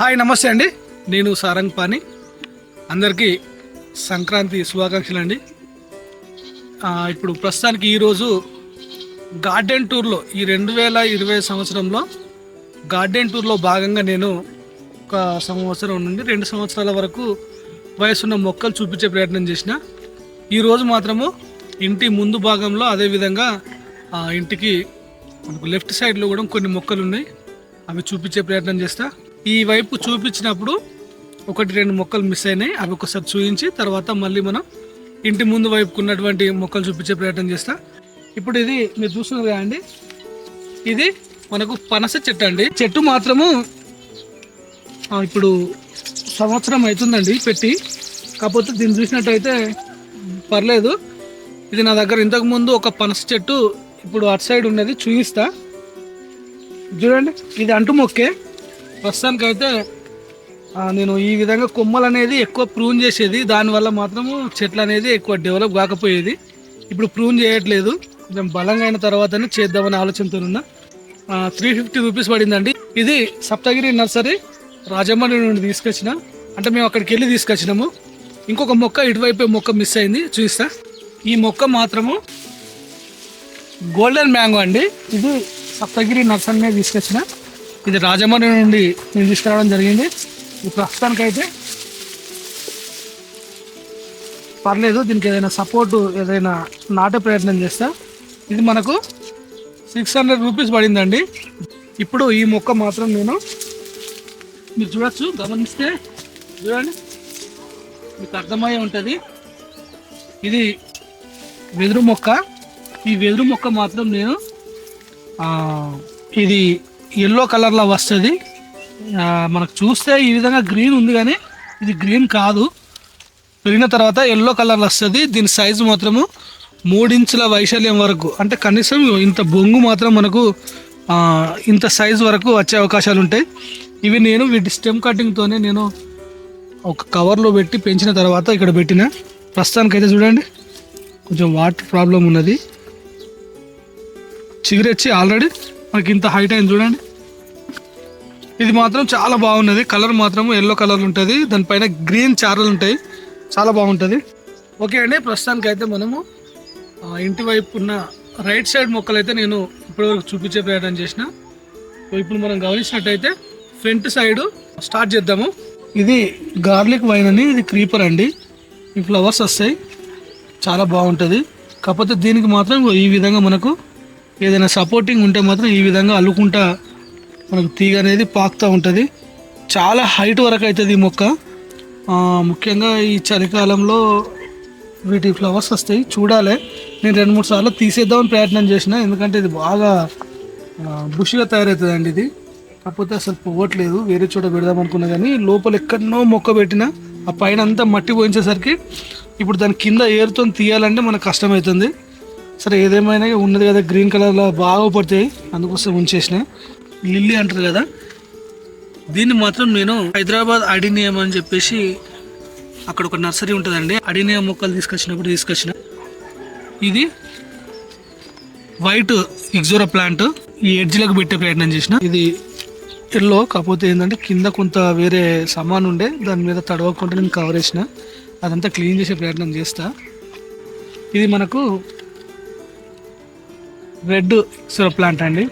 Hi నమస్తే అండి. నేను సారంగ్ పాని అందరికీ సంక్రాంతి శుభాకాంక్షలు అండి ఇప్పుడు ప్రస్తుతానికి ఈరోజు గార్డెన్ టూర్లో ఈ రెండు వేల ఇరవై సంవత్సరంలో గార్డెన్ టూర్లో భాగంగా నేను ఒక సంవత్సరం నుండి రెండు సంవత్సరాల వరకు వయసున్న మొక్కలు చూపించే ప్రయత్నం చేసిన. ఈరోజు మాత్రము ఇంటి ముందు భాగంలో అదేవిధంగా ఆ, ఇంటికి మనకు లెఫ్ట్ సైడ్లో కూడా కొన్ని మొక్కలు ఉన్నాయి. అవి చూపించే ప్రయత్నం చేస్తాను ఈ వైపు చూపించినప్పుడు ఒకటి రెండు మొక్కలు మిస్ అయినాయి. అవి ఒకసారి చూపించి తర్వాత మళ్ళీ మనం ఇంటి ముందు వైపుకు ఉన్నటువంటి మొక్కలు చూపించే ప్రయత్నం చేస్తా. ఇప్పుడు ఇది మీరు చూస్తున్నారు కదండి ఇది మనకు పనస చెట్టు అండి. చెట్టు మాత్రము ఇప్పుడు సంవత్సరం అవుతుందండి పెట్టి. కాకపోతే దీన్ని చూసినట్టయితే పర్లేదు. ఇది నా దగ్గర ఇంతకు ముందు ఒక పనస చెట్టు ఇప్పుడు అటు సైడ్ ఉన్నది. చూపిస్తా చూడండి ఇది అంటు మొక్కే. ప్రస్తుతానికి అయితే నేను ఈ విధంగా కొమ్మలు అనేది ఎక్కువ ప్రూన్ చేసేది దానివల్ల మాత్రము చెట్లు అనేది ఎక్కువ డెవలప్ కాకపోయేది. ఇప్పుడు ప్రూన్ చేయట్లేదు. కొంచెం బలంగా అయిన తర్వాతనే చేద్దామనే ఆలోచనతో ఉన్నా త్రీ ఫిఫ్టీ రూపీస్ పడిందండి. ఇది సప్తగిరి నర్సరీ రాజమండ్రి నుండి తీసుకొచ్చిన. అంటే మేము అక్కడికి వెళ్ళి తీసుకొచ్చినాము. ఇంకొక మొక్క ఇటువైపు మొక్క మిస్ అయింది. చూస్తా. ఈ మొక్క మాత్రము గోల్డెన్ మ్యాంగో అండి. ఇది సప్తగిరి నర్సరీనే తీసుకొచ్చిన. ఇది రాజమండ్రి నుండి నేను తీసుకురావడం జరిగింది. ఈ ప్రస్తుతానికైతే పర్లేదు దీనికి ఏదైనా సపోర్ట్ ఏదైనా నాటే ప్రయత్నం చేస్తా. ఇది మనకు సిక్స్ హండ్రెడ్ రూపీస్ పడిందండి. ఇప్పుడు ఈ మొక్క మాత్రం నేను మీరు చూడొచ్చు గమనిస్తే చూడండి. మీకు అర్థమయ్యే ఉంటుంది. ఇది వెదురు మొక్క. ఈ వెదురు మొక్క మాత్రం నేను ఇది ఎల్లో కలర్లో వస్తుంది. మనకు చూస్తే ఈ విధంగా గ్రీన్ ఉంది కానీ ఇది గ్రీన్ కాదు. పెరిగిన తర్వాత ఎల్లో కలర్లో వస్తుంది. దీని సైజు మాత్రము మూడించుల వైశాల్యం వరకు. అంటే కనీసం ఇంత బొంగు మాత్రం మనకు ఇంత సైజు వరకు వచ్చే అవకాశాలు ఉంటాయి. ఇవి నేను వీటి స్టెమ్ కటింగ్తోనే నేను ఒక కవర్లో పెట్టి పెంచిన తర్వాత ఇక్కడ పెట్టిన. ప్రస్తుతానికైతే చూడండి. కొంచెం వాటర్ ప్రాబ్లం ఉన్నది. చిగురెచ్చి ఆల్రెడీ మనకి ఇంత హైట్ అయింది చూడండి. ఇది మాత్రం చాలా బాగున్నది. కలర్ మాత్రం ఎల్లో కలర్ ఉంటుంది. దానిపైన గ్రీన్ చారలు ఉంటాయి. చాలా బాగుంటుంది. ఓకే అండి ప్రస్తుతానికి అయితే మనము ఇంటి వైపు ఉన్న రైట్ సైడ్ మొక్కలు అయితే నేను ఇప్పటివరకు చూపించే ప్రయత్నం చేసిన. ఇప్పుడు మనం గమనించినట్టయితే ఫ్రంట్ సైడ్ స్టార్ట్ చేద్దాము. ఇది గార్లిక్ వైన్ అని ఇది క్రీపర్ అండి. ఈ ఫ్లవర్స్ వస్తాయి. చాలా బాగుంటుంది. కాకపోతే దీనికి మాత్రం ఈ విధంగా మనకు ఏదైనా సపోర్టింగ్ ఉంటే మాత్రం ఈ విధంగా అల్లుకుంటా మనకు తీగ అనేది పాకుతూ ఉంటుంది. చాలా హైట్ వరకు అవుతుంది ఈ మొక్క. ముఖ్యంగా ఈ చలికాలంలో వీటి ఫ్లవర్స్ వస్తాయి. చూడాలి. నేను రెండు మూడు సార్లు తీసేద్దామని ప్రయత్నం చేసిన. ఎందుకంటే ఇది బాగా బుషిగా తయారవుతుందండి ఇది. కాకపోతే అసలు పోవట్లేదు. వేరే చోట పెడదాం అనుకున్నా కానీ లోపల ఎక్కడనో మొక్క పెట్టిన ఆ పైన అంతా మట్టి పోయించేసరికి ఇప్పుడు దాని కింద ఏరుతో తీయాలంటే మనకు కష్టమవుతుంది. సరే ఏదేమైనా ఉన్నది కదా గ్రీన్ కలర్లో బాగా పడతాయి. అందుకోసం ఉంచేసిన. లిల్లీ అంటారు కదా దీన్ని మాత్రం నేను హైదరాబాద్ అడినియం అని చెప్పేసి అక్కడ ఒక నర్సరీ ఉంటుందండి. అడినియం మొక్కలు తీసుకొచ్చినప్పుడు తీసుకొచ్చిన. ఇది వైట్ ఇగ్జోరా ప్లాంట్. ఈ ఎడ్జ్లకు పెట్టే ప్రయత్నం చేసిన. ఇది ఎల్లో కాకపోతే ఏంటంటే కింద కొంత వేరే సామాన్ ఉండే దాని మీద తడవకుండా నేను కవర్ చేసిన అదంతా క్లీన్ చేసే ప్రయత్నం చేస్తా. ఇది మనకు రెడ్ ఇగ్జోరా ప్లాంట్ అండి.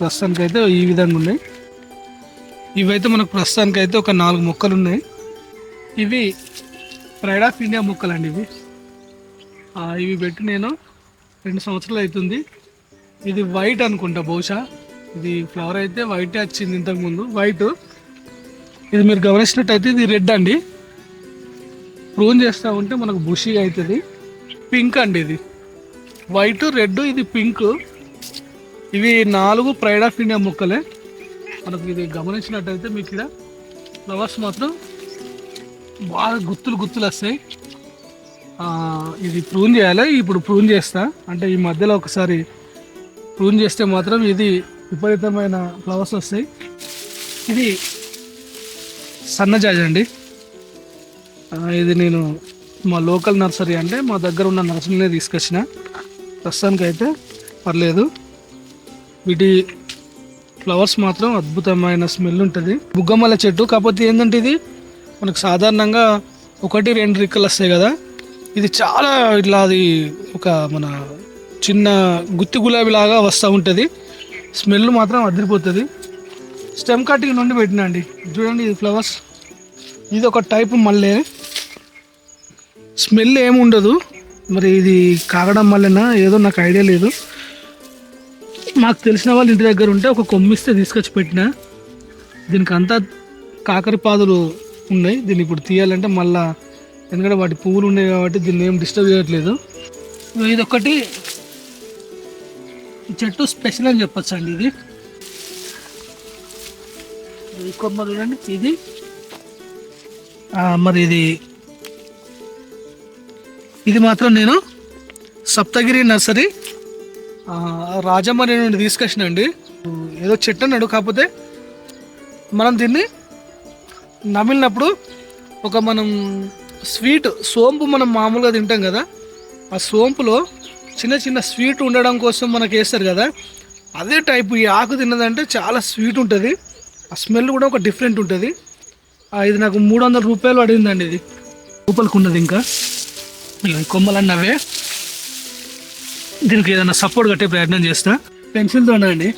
ప్రస్తుతానికి అయితే ఈ విధంగా ఉన్నాయి ఇవైతే మనకు ప్రస్తుతానికి అయితే ఒక నాలుగు మొక్కలు ఉన్నాయి. ఇవి ప్రైడ్ ఆఫ్ ఇండియా మొక్కలు అండి ఇవి ఇవి పెట్టి నేను రెండు సంవత్సరాలు అవుతుంది. ఇది వైట్ అనుకుంటా బహుశా. ఇది ఫ్లవర్ అయితే వైట్ వచ్చింది ఇంతకుముందు. వైట్. ఇది మీరు గమనించినట్టయితే ఇది రెడ్ అండి. ప్రూన్ చేస్తూ ఉంటే మనకు బుషిగా అవుతుంది. పింక్ అండి ఇది. వైట్ రెడ్ ఇది పింక్. ఇవి నాలుగు ప్రైడ్ ఆఫ్ ఇండియా మొక్కలే. మనకు ఇది గమనించినట్టయితే మీకు ఇక్కడ ఫ్లవర్స్ మాత్రం బాగా గుత్తులు గుత్తులు వస్తాయి. ఇది ప్రూన్ చేయాలి. ఇప్పుడు ప్రూన్ చేస్తా. అంటే ఈ మధ్యలో ఒకసారి ప్రూన్ చేస్తే మాత్రం ఇది విపరీతమైన ఫ్లవర్స్ వస్తాయి. ఇది సన్నజాజి అండి. ఇది నేను మా లోకల్ నర్సరీ అంటే మా దగ్గర ఉన్న నర్సరీనే తీసుకొచ్చిన. ప్రస్తుతానికి అయితే పర్లేదు. వీటి ఫ్లవర్స్ మాత్రం అద్భుతమైన స్మెల్ ఉంటుంది. బుగ్గమల్ల చెట్టు కాకపోతే ఏంటంటే ఇది మనకు సాధారణంగా ఒకటి రెండు రిక్కలు వస్తాయి కదా. ఇది చాలా ఇట్లా అది ఒక మన చిన్న గుత్తి గులాబీ లాగా వస్తూ ఉంటుంది. స్మెల్ మాత్రం అదిరిపోతుంది. స్టెమ్ కటింగ్ నుండి పెట్టినండి చూడండి ఇది ఫ్లవర్స్. ఇది ఒక టైప్ మల్లె. స్మెల్ ఏమి ఉండదు మరి ఇది కాగడం వల్లనా? ఏదో నాకు ఐడియా లేదు. మాకు తెలిసిన వాళ్ళు ఇంటి దగ్గర ఉంటే ఒక కొమ్మిస్తే తీసుకొచ్చి పెట్టిన. దీనికి అంతా కాకర పాదులు ఉన్నాయి. దీన్ని ఇప్పుడు తీయాలంటే మళ్ళా ఎందుకంటే వాటి పువ్వులు ఉన్నాయి కాబట్టి దీన్ని ఏం డిస్టర్బ్ చేయట్లేదు. ఇది ఒకటి చెట్టు స్పెషల్ అని చెప్పచ్చు అండి ఇది ఈ కొమ్మ చూడండి. ఇది మరి ఇది ఇది మాత్రం నేను సప్తగిరి నర్సరీ ఆ, నుండి నుండి తీసుకొచ్చినండి ఏదో చెట్టు అన్నాడు కాకపోతే మనం దీన్ని నమిలినప్పుడు ఒక మనం స్వీట్ సోంపు మనం మామూలుగా తింటాం కదా ఆ సోంపులో చిన్న చిన్న స్వీట్ ఉండడం కోసం మనకి వేస్తారు కదా అదే టైపు ఈ ఆకు తిన్నదంటే చాలా స్వీట్ ఉంటుంది ఆ స్మెల్ కూడా ఒక డిఫరెంట్ ఉంటుంది. ఇది నాకు మూడు వందల రూపాయలు పడిందండి ఇది. రూపాయలకు ఉన్నది ఇంకా. ఇవి కొమ్మలన్నీ అవే దీనికి ఏదైనా సపోర్ట్ కట్టే ప్రయత్నం చేస్తా. పెన్సిల్తో అండి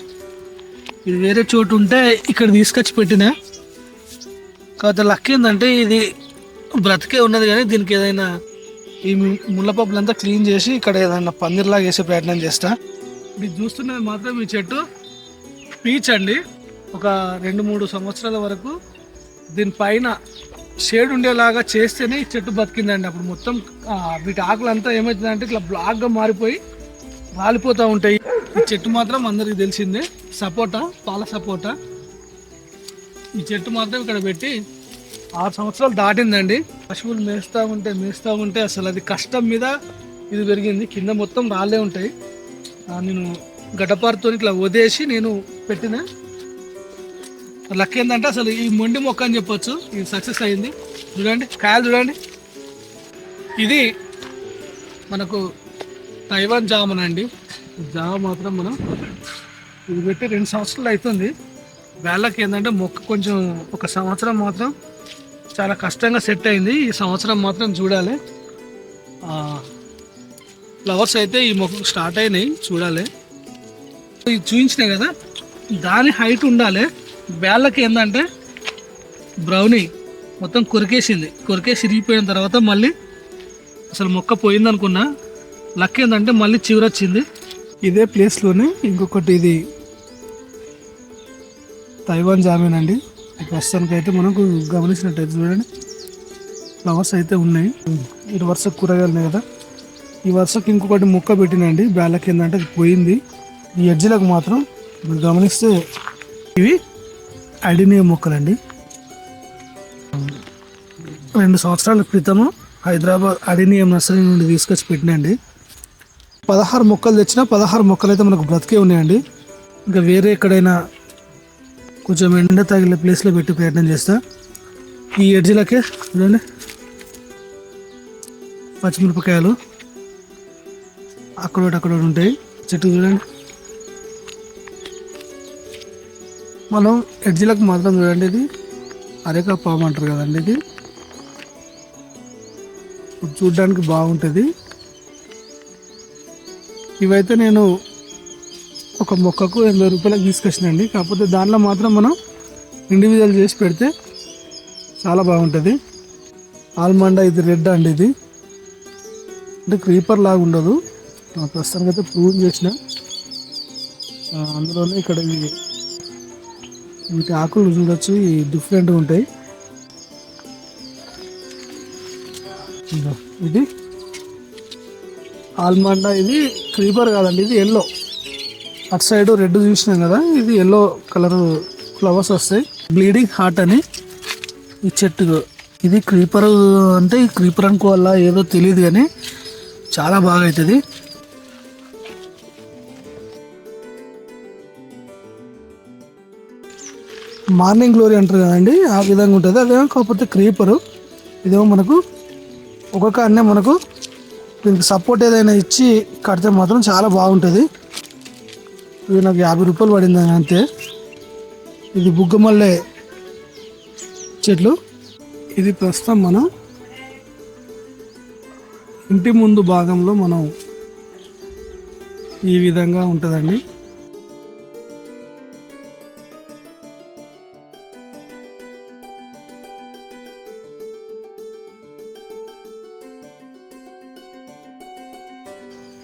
ఇది వేరే చోటు ఉంటే ఇక్కడ తీసుకొచ్చి పెట్టిన. కాకపోతే లక్ ఏంటంటే ఇది బ్రతికే ఉన్నది కానీ దీనికి ఏదైనా ఈ ముళ్ళపప్పులంతా క్లీన్ చేసి ఇక్కడ ఏదైనా పందిర్లాగా వేసే ప్రయత్నం చేస్తా. మీరు చూస్తున్నది మాత్రం ఈ చెట్టు. పీచ్ అండి. ఒక రెండు మూడు సంవత్సరాల వరకు దీనిపైన షేడ్ ఉండేలాగా చేస్తేనే ఈ చెట్టు బతికిందండి. అప్పుడు మొత్తం వీటి ఆకులంతా ఏమవుతుందంటే ఇట్లా బ్లాక్గా మారిపోయి రాలిపోతూ ఉంటాయి. ఈ చెట్టు మాత్రం అందరికీ తెలిసిందే. సపోటా పాల సపోటా. ఈ చెట్టు మాత్రం ఇక్కడ పెట్టి ఆరు సంవత్సరాలు దాటిందండి. పశువులు మేస్తూ ఉంటే మేస్తూ ఉంటే అసలు అది కష్టం మీద ఇది పెరిగింది. కింద మొత్తం రాళ్ళే ఉంటాయి. నేను గడ్డపారతో ఇట్లా వదిలేసి నేను పెట్టిన లక్ ఏంటంటే అసలు ఈ మొండి మొక్క అని చెప్పొచ్చు. ఇది సక్సెస్ అయింది. చూడండి కాయలు చూడండి. ఇది మనకు తైవాన్ జామున్ అండి. జామ మాత్రం మనం ఇది పెట్టి రెండు సంవత్సరాలు అవుతుంది వేళ్ళకి ఏంటంటే మొక్క కొంచెం ఒక సంవత్సరం మాత్రం చాలా కష్టంగా సెట్ అయింది. ఈ సంవత్సరం మాత్రం చూడాలి. ఫ్లవర్స్ అయితే ఈ మొక్కకు స్టార్ట్ అయినాయి. చూడాలి. ఇది చూపించినాయి కదా దాని హైట్ ఉండాలి. వేళ్ళకి ఏంటంటే బ్రౌనీ మొత్తం కొరికేసింది. కొరికేసి ఇరిగిపోయిన తర్వాత మళ్ళీ అసలు మొక్క పోయింది అనుకున్నా లక్ ఏంటంటే మళ్ళీ చివరొచ్చింది ఇదే ప్లేస్లోనే ఇంకొకటి ఇది తైవాన్ జామీన్ అండి. ప్రస్తుతానికి అయితే మనకు గమనించినట్టయితే చూడండి ఫ్లవర్స్ అయితే ఉన్నాయి. ఇటు వరుస కూరగాయలు ఉన్నాయి కదా. ఈ వరుసకి ఇంకొకటి ముక్క పెట్టినండి. బ్యాళ్ళకి ఏంటంటే అది పోయింది. ఈ ఎడ్జ్లకు మాత్రం గమనిస్తే ఇవి అడినియం మొక్కలండి. రెండు సంవత్సరాల క్రితము హైదరాబాద్ అడినియం నర్సరీ నుండి తీసుకొచ్చి పెట్టినండి. పదహారు మొక్కలు తెచ్చినా పదహారు మొక్కలు అయితే మనకు బ్రతికే ఉన్నాయండి. ఇంకా వేరే ఎక్కడైనా కొంచెం ఎండ తగిలే ప్లేస్లో పెట్టి ప్రయత్నం చేస్తా. ఈ ఎడ్జిలకే చూడండి. పచ్చిమిరపకాయలు. అక్కడ ఒకటి అక్కడ ఒకటి ఉంటాయి. చెట్టు చూడండి. మనం ఎడ్జ్లకు మాత్రం చూడండి ఇది. అరేకా పాము అంటారు కదండి ఇది. చూడడానికి బాగుంటుంది. ఇవైతే నేను ఒక మొక్కకు ఎనభై రూపాయలకు తీసుకొచ్చినండి కాకపోతే దానిలో మాత్రం మనం ఇండివిజువల్ చేసి పెడితే చాలా బాగుంటుంది. ఆల్మండా ఇది రెడ్ అండి ఇది. అంటే క్రీపర్ లాగా ఉండదు. ప్రస్తుతానికి అయితే ప్రూవ్ చేసిన. అందులోనే ఇక్కడ వీటి ఆకులు చూడొచ్చు డిఫరెంట్గా ఉంటాయి. ఇది ఆల్మండా ఇది క్రీపర్ కాదండి ఇది ఎల్లో. అటు సైడ్ రెడ్ చూసినాం కదా ఇది ఎల్లో కలర్ ఫ్లవర్స్ వస్తాయి. బ్లీడింగ్ హార్ట్ అని ఈ చెట్టు ఇది క్రీపర్ అంటే ఈ క్రీపర్ అనుకోవాలా ఏదో తెలియదు కానీ చాలా బాగా అవుతుంది. మార్నింగ్ గ్లోరీ అంటారు కదండి ఆ విధంగా ఉంటుంది. అదేమో కాకపోతే క్రీపరు. ఇదేమో మనకు ఒక్కొక్క అన్నే మనకు దీనికి సపోర్ట్ ఏదైనా ఇచ్చి కడితే మాత్రం చాలా బాగుంటుంది. ఇది నాకు యాభై రూపాయలు పడింది అంతే. ఇది బుగ్గమల్లె చెట్లు. ఇది ప్రస్తుతం మనం ఇంటి ముందు భాగంలో మనం ఈ విధంగా ఉంటుందండి.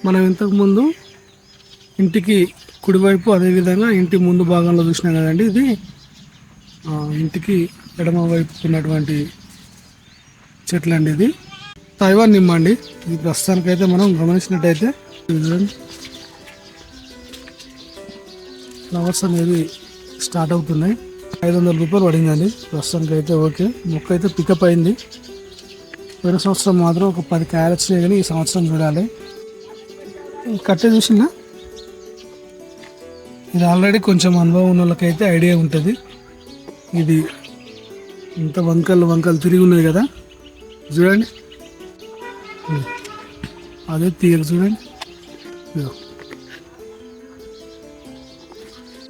మనం ఇంతకుముందు ఇంటికి కుడివైపు అదేవిధంగా ఇంటి ముందు భాగంలో చూసినాం కదండి ఇది. ఇంటికి ఎడమ వైపు ఉన్నటువంటి చెట్లు అండి ఇది. తైవాన్ నిమ్మ అండి. ఇది ప్రస్తుతానికైతే మనం గమనించినట్టయితే ఫ్లవర్స్ అనేది స్టార్ట్ అవుతున్నాయి. ఐదు వందల రూపాయలు పడిందండి. ప్రస్తుతానికి అయితే ఓకే. మొక్క అయితే పికప్ అయింది. పోయిన సంవత్సరం మాత్రం ఒక పది కాయలు వచ్చినాయి కానీ ఈ సంవత్సరం చూడాలి. కట్టె చూసినా? ఇది ఆల్రెడీ కొంచెం అనుభవం ఉన్న వాళ్ళకైతే ఐడియా ఉంటుంది. ఇది ఇంత వంకలు వంకలు తిరిగి ఉన్నాయి కదా. చూడండి. అదే తీగ చూడండి.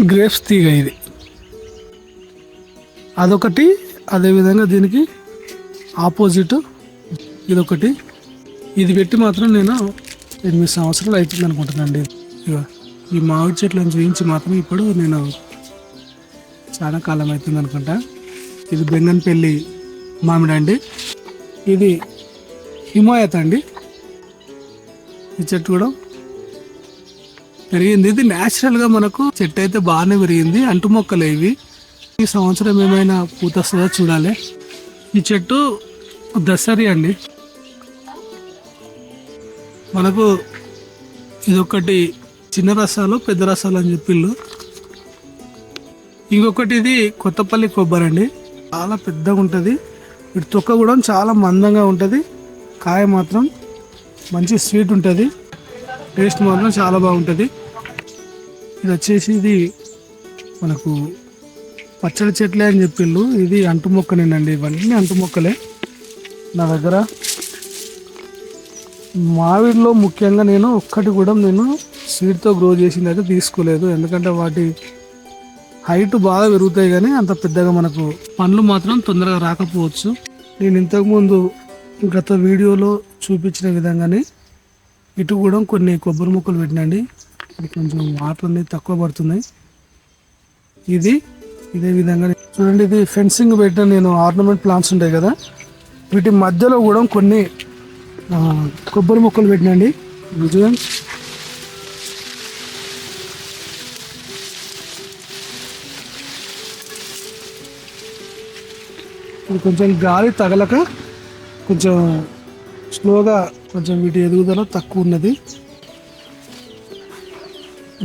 గ్రేప్స్ తీగ ఇది. అదొకటి అదేవిధంగా దీనికి ఆపోజిట్ ఇదొకటి. ఇది పెట్టి మాత్రం నేను ఎనిమిది సంవత్సరాలు అవుతుంది అనుకుంటున్నానండి. ఇక ఈ మామిడి చెట్లను చూపించి మాత్రం ఇప్పుడు నేను చాలా కాలం అవుతుంది అనుకుంటా. ఇది బెంగన్పల్లి మామిడి అండి. ఇది హిమాయత్ అండి. ఈ చెట్టు కూడా పెరిగింది. ఇది న్యాచురల్గా మనకు చెట్టు అయితే బాగానే పెరిగింది. అంటు మొక్కలు ఇవి. ఈ సంవత్సరం ఏమైనా పూత వస్తుందో చూడాలి. ఈ చెట్టు దసరి అండి. మనకు ఇదొకటి చిన్న రసాలు పెద్ద రసాలు అని చెప్పిళ్ళు. ఇంకొకటి ఇది కొత్తపల్లి కొబ్బరి అండి. చాలా పెద్దగా ఉంటుంది. ఇటు తొక్క కూడా చాలా మందంగా ఉంటుంది. కాయ మాత్రం మంచి స్వీట్ ఉంటుంది. టేస్ట్ మాత్రం చాలా బాగుంటుంది. ఇది వచ్చేసి ఇది మనకు పచ్చడి చెట్లే అని చెప్పిళ్ళు. ఇది అంటు మొక్కనేనండి ఇవన్నీ అంటు మొక్కలే. నా దగ్గర మామిడిలో ముఖ్యంగా నేను ఒక్కటి కూడా నేను సీడ్తో గ్రో చేసింది అయితే తీసుకోలేదు. ఎందుకంటే వాటి హైట్ బాగా పెరుగుతాయి కానీ అంత పెద్దగా మనకు పండ్లు మాత్రం తొందరగా రాకపోవచ్చు. నేను ఇంతకుముందు గత వీడియోలో చూపించిన విధంగానే ఇటు కూడా కొన్ని కొబ్బరి ముక్కలు పెట్టినండి. ఇది కొంచెం వాటర్ అనేది తక్కువ పడుతున్నాయి. ఇది ఇదే విధంగా చూడండి ఇది ఫెన్సింగ్ పెట్టిన నేను ఆర్నమెంట్ ప్లాంట్స్ ఉంటాయి కదా. వీటి మధ్యలో కూడా కొన్ని కొబ్బరి మొక్కలు పెట్టినండి. ఇవి చూడండి ఇది కొంచెం గాలి తగలక కొంచెం స్లోగా కొంచెం వీటి ఎదుగుదల తక్కువ ఉన్నది.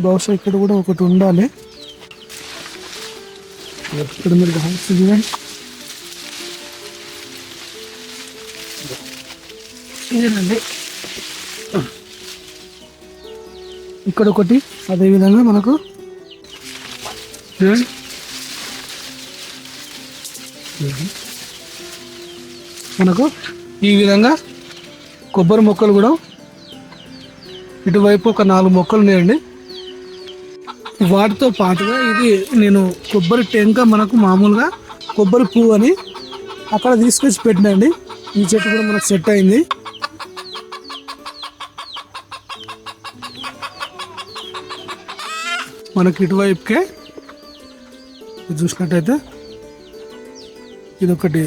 బహుశా ఇక్కడ కూడా ఒకటి ఉండాలి. ఇక్కడ మీరు చూడండి ఇదేనండి. ఇక్కడ ఒకటి అదేవిధంగా మనకు మనకు ఈ విధంగా కొబ్బరి మొక్కలు కూడా ఇటువైపు ఒక నాలుగు మొక్కలు ఉన్నాయండి. వాటితో పాటుగా ఇది నేను కొబ్బరి టెంక మనకు మామూలుగా కొబ్బరి పువ్వు అని అక్కడ తీసుకొచ్చి పెట్టినండి ఈ చెట్టు కూడా మనకు సెట్ అయింది. మనకి ఇటువైపుకే ఇది చూసినట్టయితే ఇది ఒకటి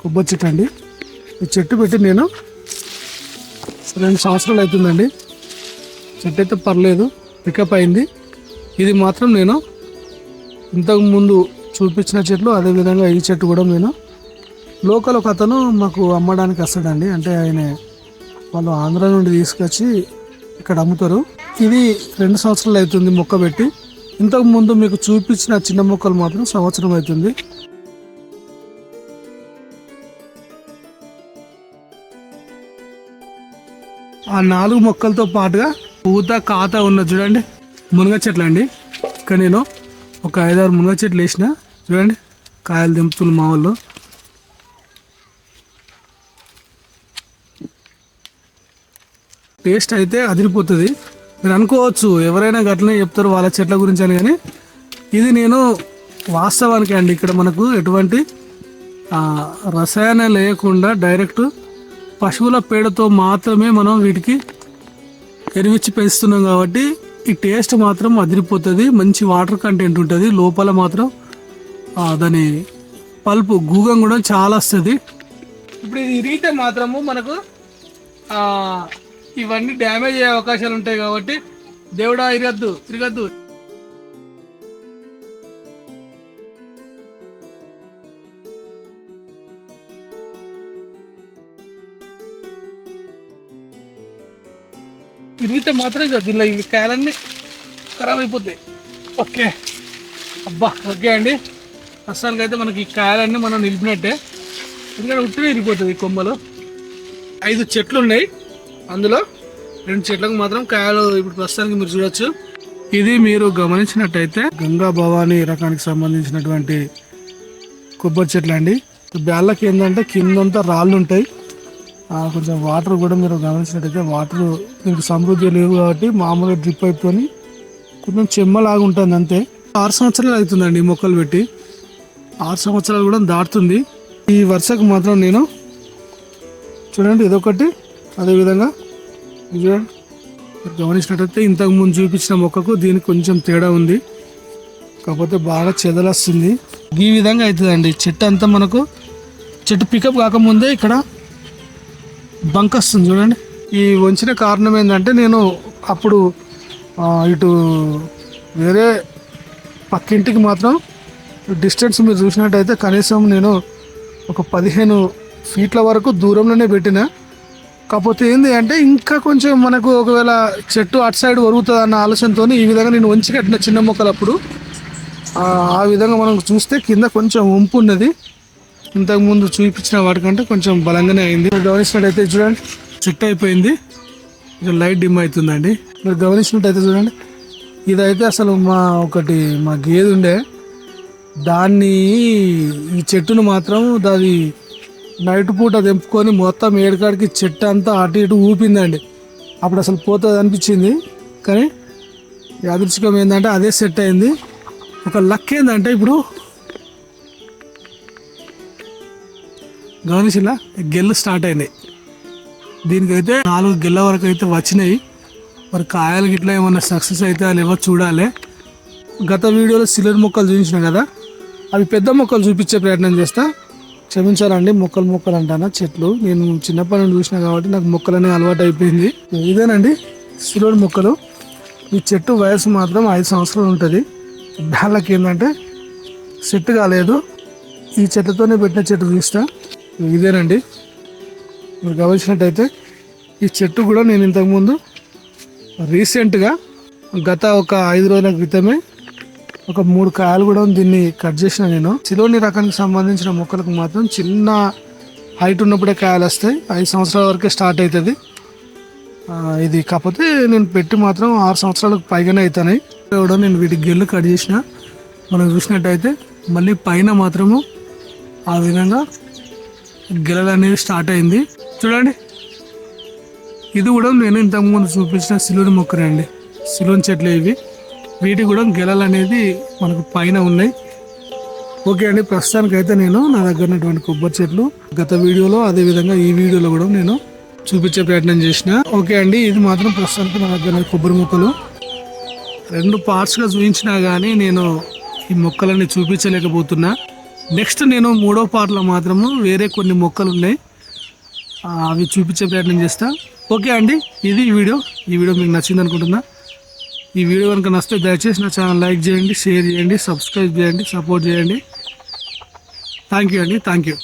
కొబ్బరి చెట్టు అండి. ఈ చెట్టు పెట్టి నేను రెండు సంవత్సరాలు అవుతుందండి. చెట్టు అయితే పర్లేదు పికప్ అయింది. ఇది మాత్రం నేను ఇంతకు ముందు చూపించిన చెట్లు అదేవిధంగా ఈ చెట్టు కూడా నేను లోకల్ ఒక అతను మాకు అమ్మడానికి వస్తాడండి. అంటే ఆయన వాళ్ళు ఆంధ్ర నుండి తీసుకొచ్చి ఇక్కడ అమ్ముతారు. ఇది రెండు సంవత్సరాలు అవుతుంది మొక్క పెట్టి. ఇంతకు ముందు మీకు చూపించిన చిన్న మొక్కలు మాత్రం సంవత్సరం అవుతుంది. ఆ నాలుగు మొక్కలతో పాటుగా పూత కాత ఉన్న చూడండి మునగ చెట్లు అండి ఇక్కడ నేను ఒక ఐదారు మునగ చెట్లు వేసిన. చూడండి కాయలు దింపుతున్న మా వాళ్ళు. టేస్ట్ అయితే అదిరిపోతుంది. మీరు అనుకోవచ్చు ఎవరైనా గట్లనే చెప్తారు వాళ్ళ చెట్ల గురించి అని కానీ ఇది నేను వాస్తవానికి అండి ఇక్కడ మనకు ఎటువంటి రసాయన లేకుండా డైరెక్ట్ పశువుల పేడతో మాత్రమే మనం వీటికి ఎరివిచ్చి పెంచుతున్నాం కాబట్టి ఈ టేస్ట్ మాత్రం అదిరిపోతుంది. మంచి వాటర్ కంటెంట్ ఉంటుంది. లోపల మాత్రం దాని పల్పు గూగం కూడా చాలా వస్తుంది. ఇప్పుడు ఇది ఇరిగితే మాత్రము మనకు ఇవన్నీ డ్యామేజ్ అయ్యే అవకాశాలు ఉంటాయి కాబట్టి దేవుడా ఇరగద్దు తిరగద్దు. తిరిగితే మాత్రం ఇలా ఈ కాయలన్నీ ఖరాబ్ అయిపోతాయి. ఓకే. అబ్బా ఓకే అండి. ప్రస్తుతానికి అయితే మనకి ఈ కాయలన్నీ మనం నిలిపినట్టే. ఎందుకంటే ఉట్టిగా ఇరిగిపోతుంది ఈ కొమ్మలు. ఐదు చెట్లు ఉన్నాయి అందులో రెండు చెట్లకు మాత్రం కాయలు ఇప్పుడు ప్రస్తుతానికి మీరు చూడొచ్చు. ఇది మీరు గమనించినట్టయితే గంగా భవానీ రకానికి సంబంధించినటువంటి కొబ్బరి చెట్లు అండి. బ్యాళ్ళకి ఏంటంటే కిందంతా రాళ్ళు ఉంటాయి. ఆ, కొంచెం వాటర్ కూడా మీరు గమనించినట్టయితే వాటర్ దీనికి సమృద్ధి లేవు కాబట్టి మామూలుగా డ్రిప్ అయిపోయి కొంచెం చెమ్మలాగా ఉంటుంది అంతే. ఆరు సంవత్సరాలు అవుతుందండి ఈ మొక్కలు పెట్టి. ఆరు సంవత్సరాలు కూడా దాటుతుంది. ఈ వరుసకు మాత్రం నేను చూడండి ఇదొకటి అదేవిధంగా ఇది చూడండి మీరు గమనించినట్టయితే ఇంతకు ముందు చూపించిన మొక్కకు దీనికి కొంచెం తేడా ఉంది. కాకపోతే బాగా చెదలొస్తుంది. ఈ విధంగా అవుతుందండి. చెట్టు అంతా మనకు చెట్టు పికప్ కాకముందే ఇక్కడ బంక్ వస్తుంది చూడండి. ఈ వంచిన కారణం ఏంటంటే నేను అప్పుడు ఇటు వేరే పక్కింటికి మాత్రం డిస్టెన్స్ మీరు చూసినట్టయితే కనీసం నేను ఒక పదిహేను ఫీట్ల వరకు దూరంలోనే పెట్టిన. కాకపోతే ఏంది అంటే ఇంకా కొంచెం మనకు ఒకవేళ చెట్టు అటు సైడ్ ఒరుగుతుంది అన్న ఆలోచనతో ఈ విధంగా నేను వంచి కట్టిన చిన్న మొక్కలు అప్పుడు ఆ విధంగా మనం చూస్తే కింద కొంచెం వంపు ఉన్నది. ఇంతకుముందు చూపించిన వాటికంటే కొంచెం బలంగానే అయింది. గమనించినట్టయితే చూడండి చెట్టు అయిపోయింది. కొంచెం లైట్ డిమ్ అవుతుందండి. మీరు గమనించినట్టయితే చూడండి ఇదైతే అసలు మా ఒకటి మా గేదె ఉండే. దాన్ని ఈ చెట్టును మాత్రం దాది నైట్ పూట తెంపుకొని మొత్తం ఏడుకాడికి చెట్టు అంతా అటు ఇటు ఊపిందండి. అప్పుడు అసలు పోతుంది అనిపించింది. కానీ యాదృచ్ఛికం ఏంటంటే అదే సెట్ అయింది. ఒక లక్ ఏంటంటే ఇప్పుడు గమనించిలా గెల్లు స్టార్ట్ అయినాయి దీనికైతే నాలుగు గెల్ల వరకు అయితే వచ్చినాయి. మరి కాయలు గిట్లా ఏమన్నా సక్సెస్ అయితే అది ఎవరు చూడాలి. గత వీడియోలో సిలర్ మొక్కలు చూపించిన కదా అవి పెద్ద మొక్కలు చూపించే ప్రయత్నం చేస్తా. క్షమించాలండి మొక్కలు మొక్కలు అంటానా చెట్లు. నేను చిన్నప్పటి నుండి చూసిన కాబట్టి నాకు మొక్కలనే అలవాటు అయిపోయింది ఇదేనండి సిలోడ్ మొక్కలు. ఈ చెట్టు వయసు మాత్రం ఐదు సంవత్సరాలు ఉంటుంది. దానికి ఏంటంటే సెట్ కాలేదు. ఈ చెట్టుతోనే పెట్టిన చెట్టు చూస్తా. ఇదేనండి. మీరు గమనించినట్టయితే ఈ చెట్టు కూడా నేను ఇంతకుముందు రీసెంట్గా గత ఒక ఐదు రోజుల క్రితమే ఒక మూడు కాయలు కూడా దీన్ని కట్ చేసిన నేను. సిలోని రకానికి సంబంధించిన మొక్కలకు మాత్రం చిన్న హైట్ ఉన్నప్పుడే కాయలు వస్తాయి. ఐదు సంవత్సరాల వరకే స్టార్ట్ అవుతుంది. ఇది కాకపోతే నేను పెట్టి మాత్రం ఆరు సంవత్సరాలకు పైగానే అవుతున్నాయి కూడా నేను వీటి గెల్లు కట్ చేసిన. మనం చూసినట్టయితే మళ్ళీ పైన మాత్రము ఆ విధంగా గెలలు అనేవి స్టార్ట్ అయింది. చూడండి. ఇది కూడా నేను ఇంతకుముందు చూపించిన సిలోని మొక్కనే అండి సిలోని చెట్లు ఇవి. వీటి కూడా గెలలు అనేది మనకు పైన ఉన్నాయి. ఓకే అండి ప్రస్తుతానికి అయితే నేను నా దగ్గర ఉన్నటువంటి కొబ్బరి చెట్లు గత వీడియోలో అదే విధంగా ఈ వీడియోలో కూడా నేను చూపించే ప్రయత్నం చేసిన. ఓకే అండి ఇది మాత్రం ప్రస్తుతానికి నా దగ్గర కొబ్బరి మొక్కలు. రెండు పార్ట్స్గా చూపించినా కానీ నేను ఈ మొక్కలని చూపించలేకపోతున్నా. నెక్స్ట్ నేను మూడో పార్ట్లో మాత్రము వేరే కొన్ని మొక్కలు ఉన్నాయి అవి చూపించే ప్రయత్నం చేస్తా. ఓకే అండి ఇది ఈ వీడియో. ఈ వీడియో మీకు నచ్చింది అనుకుంటున్నా ఈ వీడియో కనుక నచ్చితే దయచేసి నా ఛానల్ లైక్ చేయండి షేర్ చేయండి సబ్స్క్రైబ్ చేయండి సపోర్ట్ చేయండి. థ్యాంక్ యూ అండి థ్యాంక్ యూ